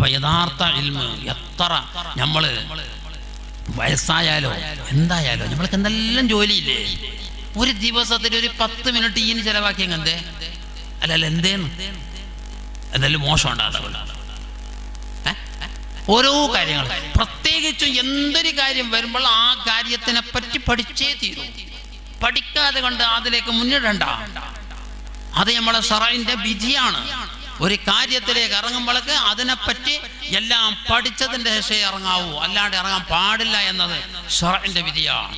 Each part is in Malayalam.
അപ്പൊ യഥാർത്ഥ ഇൽമ് എത്ര നമ്മൾ വയസ്സായാലോ എന്തായാലോ നമ്മൾക്ക് എന്തെല്ലാം ജോലിയില്ലേ? ഒരു ദിവസത്തിൽ ഒരു പത്ത് മിനിറ്റ് ഈന് ചെലവാക്കിയ എന്തേ അല്ലല്ല എന്തേന്ന്? എന്തെങ്കിലും മോശം ഓരോ കാര്യങ്ങൾ. പ്രത്യേകിച്ചും എന്തൊരു കാര്യം വരുമ്പോൾ ആ കാര്യത്തിനെ പറ്റി പഠിച്ചേ തീരൂ. പഠിക്കാതെ കണ്ട് അതിലേക്ക് മുന്നിടണ്ട. അത് നമ്മളെ സറായിന്റെ വിധിയാണ്. ഒരു കാര്യത്തിലേക്ക് ഇറങ്ങുമ്പോഴേക്ക് അതിനെപ്പറ്റി എല്ലാം പഠിച്ചതിന്റെ ശേഷം ഇറങ്ങാവൂ. അല്ലാണ്ട് ഇറങ്ങാൻ പാടില്ല എന്നത് ഷറൈന്റെ വിധിയാണ്.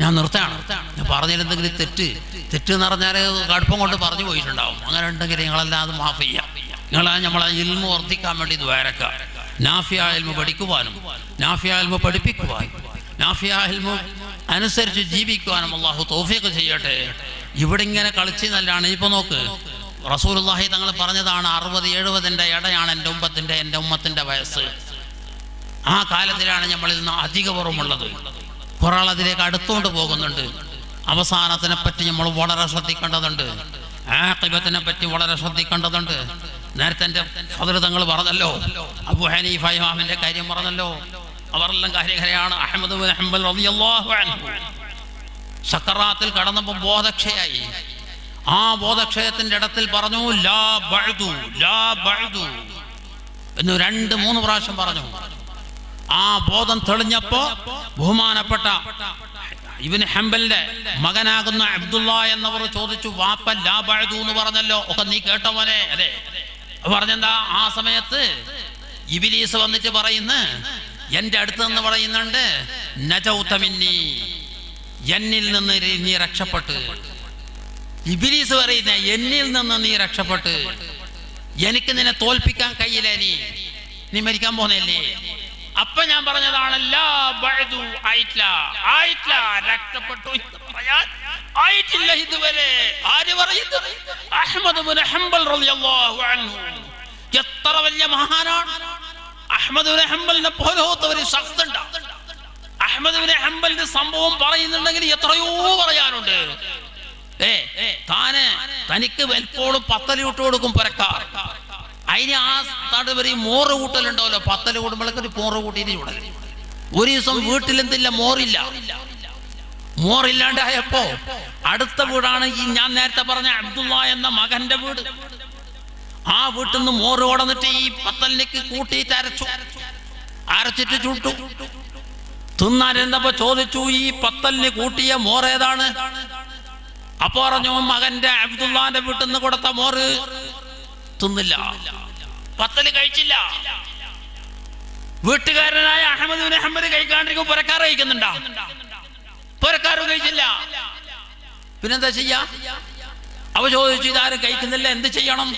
ഞാൻ നിർത്താണ് ഞാൻ പറഞ്ഞിരുന്നെങ്കിൽ തെറ്റ് തെറ്റ് എന്ന് പറഞ്ഞാൽ കടുപ്പം കൊണ്ട് പറഞ്ഞു പോയിട്ടുണ്ടാവും. അങ്ങനെ ഉണ്ടെങ്കിൽ നിങ്ങളെല്ലാം അത് മാഫ് ചെയ്യാം. നിങ്ങളാ നമ്മളെ ഇൽമ വർദ്ധിക്കാൻ വേണ്ടി ദ്വാരക്ക നാഫിയ ഇൽമ പഠിക്കുവാനും നാഫിയ ഇൽമ പഠിപ്പിക്കുവാനും നാഫിയ ഇൽമ അനുസരിച്ച് ജീവിക്കുവാനും അള്ളാഹു തോഫിയൊക്കെ ചെയ്യട്ടെ. ഇവിടെ ഇങ്ങനെ കളിച്ച് നല്ലതാണ് ഇപ്പൊ നോക്ക് റസൂലുള്ളാഹി തങ്ങൾ പറഞ്ഞതാണ് അറുപത് എഴുപതിന്റെ ഇടയാണ് എന്റെ ഉമ്മത്തിന്റെ എന്റെ ഉമ്മത്തിന്റെ വയസ്സ്. ആ കാലത്തിലാണ് നമ്മളിൽ നിന്ന് അധികപുറമുള്ളത് ഒരാൾ അതിലേക്ക് അടുത്തുകൊണ്ട് പോകുന്നുണ്ട്. അവസാനത്തിനെ പറ്റി നമ്മൾ വളരെ ശ്രദ്ധിക്കേണ്ടതുണ്ട്. ആഖിബത്തിനെ പറ്റി വളരെ ശ്രദ്ധിക്കേണ്ടതുണ്ട്. നേരത്തെ എന്റെ ഫതിൽ തങ്ങൾ പറഞ്ഞല്ലോ അബു ഹനീഫ ഇമാമിന്റെ കാര്യം പറഞ്ഞല്ലോ. അവരെല്ലാം കാര്യകരയാണ് അഹമ്മദ് ഹംബൽ റളിയല്ലാഹു അൻഹു. സക്കറാത്തിൽ കടന്നപ്പോൾ ബോധക്ഷയായി. ആ ബോധക്ഷയത്തിന്റെ ഇടത്തിൽ പറഞ്ഞു ലാ ബഴുതു ലാ ബഴുതു എന്ന് രണ്ട് മൂന്ന് പ്രാവശ്യം പറഞ്ഞു. ആ ബോധം തെളിഞ്ഞപ്പോ ബഹുമാനപ്പെട്ട ഇവന് ഹെമ്പലിന്റെ മകനാകുന്ന അബ്ദുള്ള എന്നവർ ചോദിച്ചു വാപ്പൻ ലാ ബഴുതു എന്ന് പറഞ്ഞല്ലോ. ഒക്കെ നീ കേട്ടവനെ അതെ. പറഞ്ഞെന്താ? ആ സമയത്ത് ഇബിലീസ് വന്നിട്ട് പറയുന്നു എന്റെ അടുത്ത് നിന്ന് പറയുന്നുണ്ട് നജൗത്തമിന്നി എന്നിൽ നിന്ന് നീ രക്ഷപ്പെട്ട്. ഇബിലീസ് പറയുന്ന എന്നിൽ നിന്ന് നീ രക്ഷപ്പെട്ട്. എനിക്ക് നിന്നെ തോൽപ്പിക്കാൻ കഴിയില്ല നീ. നീ മരിക്കാൻ പോന്നല്ലേ അപ്പൊ ഞാൻ പറഞ്ഞതാണ് ലാ ബഅ്ദു ആയിട്ടില്ല ആയിട്ടില്ല രക്ഷപ്പെട്ടു ആര് പറയുന്നു? ഹംബൽ എത്ര വലിയ മഹാനാണ്. അഹ്മദ് ബിൻ ഹംബലിനെ പോലത്തെ ഒരു ബിൻ ഹംബലിന്റെ സംഭവം പറയുന്നുണ്ടെങ്കിൽ എത്രയോ പറയാനുണ്ട്. ഏ താന് തനിക്ക് വെൽപ്പോളും പത്തൽ വിട്ടു കൊടുക്കും പുരക്കാർ. അതിന് ആ തടുവരി മോറ് കൂട്ടലുണ്ടാവല്ലോ പത്തൽ കൂടുമ്പോഴേക്ക് ഒരു മോറ് കൂട്ടിയിട്ട് ചൂടൽ ഒരു ദിവസം വീട്ടിലെന്തില്ല മോറില്ല. മോറില്ലാണ്ടായപ്പോ അടുത്ത വീടാണ് ഈ ഞാൻ നേരത്തെ പറഞ്ഞ അബ്ദുള്ള എന്ന മകന്റെ വീട്. ആ വീട്ടിൽ നിന്ന് മോറ് ഓടന്നിട്ട് ഈ പത്തലിലേക്ക് കൂട്ടിയിട്ട് അരച്ചു. അരച്ചിട്ട് ചുട്ടു. തിന്നാനെന്നപ്പോ ചോദിച്ചു ഈ പത്തലിന് കൂട്ടിയ മോറേതാണ്? അപ്പൊ പറഞ്ഞു മകന്റെ അബ്ദുള്ള വീട്ടിൽ നിന്ന് കൊടുത്ത മോറ് തിന്നില്ല. പത്തൽ കഴിച്ചില്ല. വീട്ടുകാരനായ അഹമ്മദ് അഹമ്മദ് കഴിക്കാണ്ടിരിക്കും പുരക്കാർ കഴിക്കുന്നുണ്ടാ? പുരക്കാരും കഴിച്ചില്ല. പിന്നെന്താ ചെയ്യാ? അവ ചോദിച്ചു ഇതാരും കഴിക്കുന്നില്ല എന്ത് ചെയ്യണം?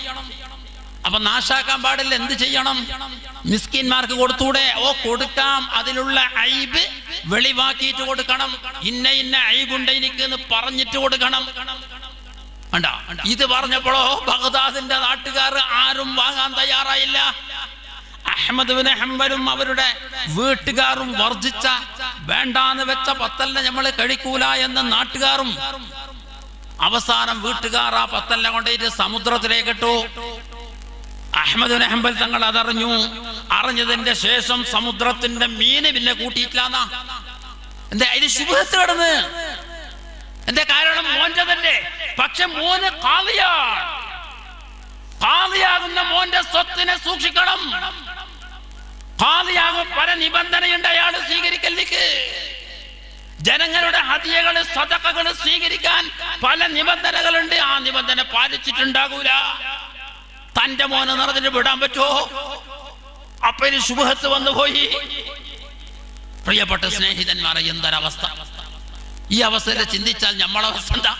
അപ്പൊ നാശാക്കാൻ പാടില്ല എന്ത് ചെയ്യണം? മിസ്കിന്മാർക്ക് കൊടുത്തൂടെ. ഓ കൊടുക്കാം. അതിലുള്ള ഐബ് വെളിവാക്കിയിട്ട് കൊടുക്കണം. ഇന്ന ഇന്ന ഐബുണ്ട് എനിക്ക് എന്ന് പറഞ്ഞിട്ട് കൊടുക്കണം. വേണ്ട ഇത് പറഞ്ഞപ്പോഴോ ബഗ്ദാദിന്റെ നാട്ടുകാർ ആരും വാങ്ങാൻ തയ്യാറായില്ല. അഹമ്മദ് ഹംബലും അവരുടെ വീട്ടുകാരും വർജിച്ച വേണ്ടാന്ന് വെച്ച പത്തല്ല നമ്മൾ കഴിക്കൂല എന്ന നാട്ടുകാരും അവസാനം വീട്ടുകാർ ആ പത്തല്ല കൊണ്ടിട്ട് സമുദ്രത്തിലേക്ക് ഇട്ടു. അഹമ്മദ് അഹമ്മൽ തങ്ങൾ അതറിഞ്ഞു. അറിഞ്ഞതിന്റെ ശേഷം സമുദ്രത്തിന്റെ മീന് പിന്നെ കൂട്ടിയിട്ടില്ല എന്താ അതിന് ശുഭത്ത് കിടന്ന്? എന്താ കാരണം? മോന്റെ തന്നെ പക്ഷെ മോന് കാളിയാണ് കാളിയാകുന്ന മോന്റെ സ്വത്തിനെ സൂക്ഷിക്കണം. കാളിയാകും പല നിബന്ധനയുണ്ട് അയാൾ സ്വീകരിക്കലേക്ക് ജനങ്ങളുടെ ഹതിയകൾ സ്വതക്കകൾ സ്വീകരിക്കാൻ പല നിബന്ധനകളുണ്ട്. ആ നിബന്ധന പാലിച്ചിട്ടുണ്ടാകൂല. തന്റെ മോനെ നിറഞ്ഞിട്ട് വിടാൻ പറ്റുമോ? അപ്പന് ശുഭത്ത് വന്നു പോയി. പ്രിയപ്പെട്ട സ്നേഹിതന്മാരെ എന്തൊരവസ്ഥ. ഈ അവസ്ഥയിൽ ചിന്തിച്ചാൽ നമ്മളവസ്ഥ എന്താ?